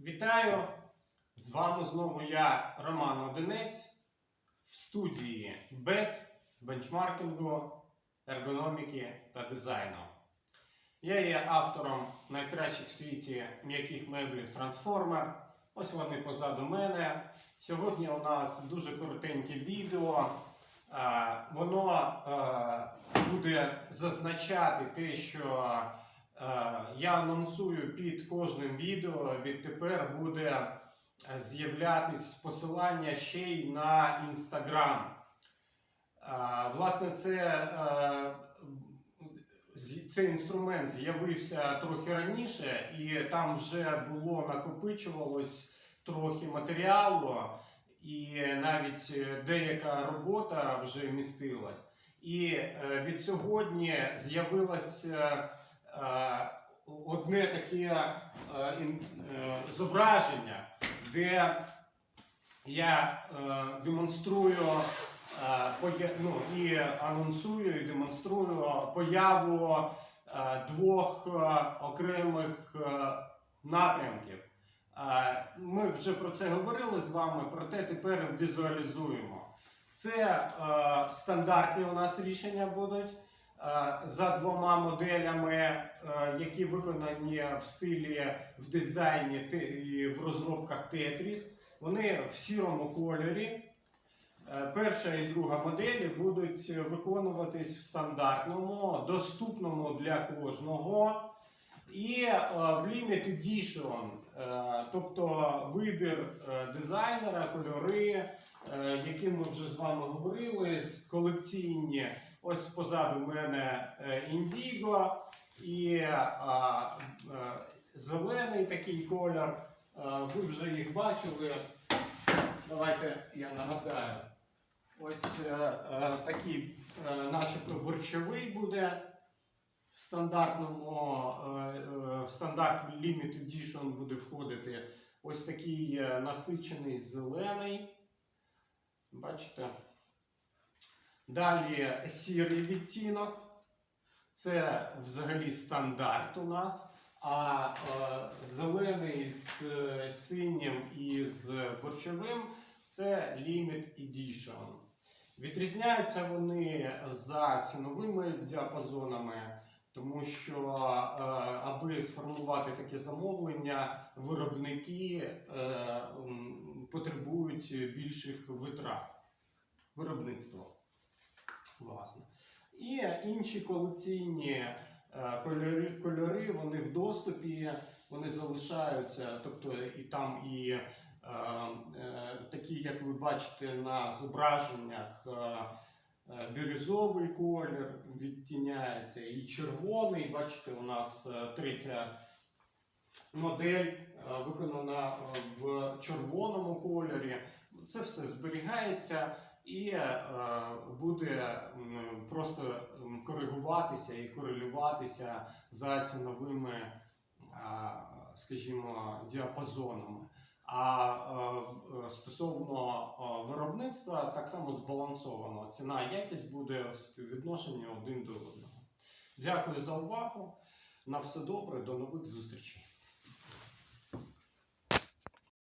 Вітаю! З вами знову я, Роман Одинець, в студії БЕТ, бенчмаркінгу, ергономіки та дизайну. Я є автором найкращих в світі м'яких меблів Transformer. Ось вони позаду мене. Сьогодні у нас дуже коротеньке відео. Воно е, буде зазначати те, що е, я анонсую під кожним відео. Відтепер буде е, з'являтись посилання ще й на інстаграм. Власне, це, е, цей інструмент з'явився трохи раніше, і там вже було накопичувалось трохи матеріалу, і навіть е, деяка робота вже містилась. І е, від сьогодні з'явилось е, е, одне таке е, е, зображення, де я е, демонструю е, ну, і анонсую, і демонструю появу е, двох е, окремих е, напрямків. Е, Ми вже про це говорили з вами, проте тепер візуалізуємо. Це е, стандартні у нас рішення будуть е, за двома моделями, е, які виконані в стилі в дизайні і в розробках Tetris. Вони в сірому кольорі. Е, Перша і друга моделі будуть виконуватись в стандартному, доступному для кожного. І е, в Limit Edition, е, тобто вибір е, дизайнера, кольори, е, які ми вже з вами говорили, колекційні. Ось позаду мене е, Indigo і е, е, зелений такий колір. Ви вже їх бачили. Давайте я нагадаю. Ось е, е, такий, е, начебто, борщовий буде в стандартному е, в стандарт Limit Edition буде входити ось такий насичений зелений. Бачите? Далі сірий відтінок. Це взагалі стандарт у нас. А е, зелений з синім і з борчовим це Limit Edition. Відрізняються вони за ціновими діапазонами, тому що е, аби сформувати таке замовлення, виробники е, потребують більших витрат. Виробництво. Власне. І інші колекційні е, кольори, кольори вони в доступі, вони залишаються, тобто і там і е, е, такі, як ви бачите на зображеннях, е, е, бірюзовий колір відтіняється, і червоний. Бачите, у нас е, третя модель виконана в червоному кольорі. Це все зберігається і е, буде просто коригуватися і корелюватися за ціновими, скажімо, діапазонами. А е, е, стосовно е, виробництва так само збалансовано. Ціна якість буде в співвідношенні один до одного. Дякую за увагу. На все добре, до нових зустрічей.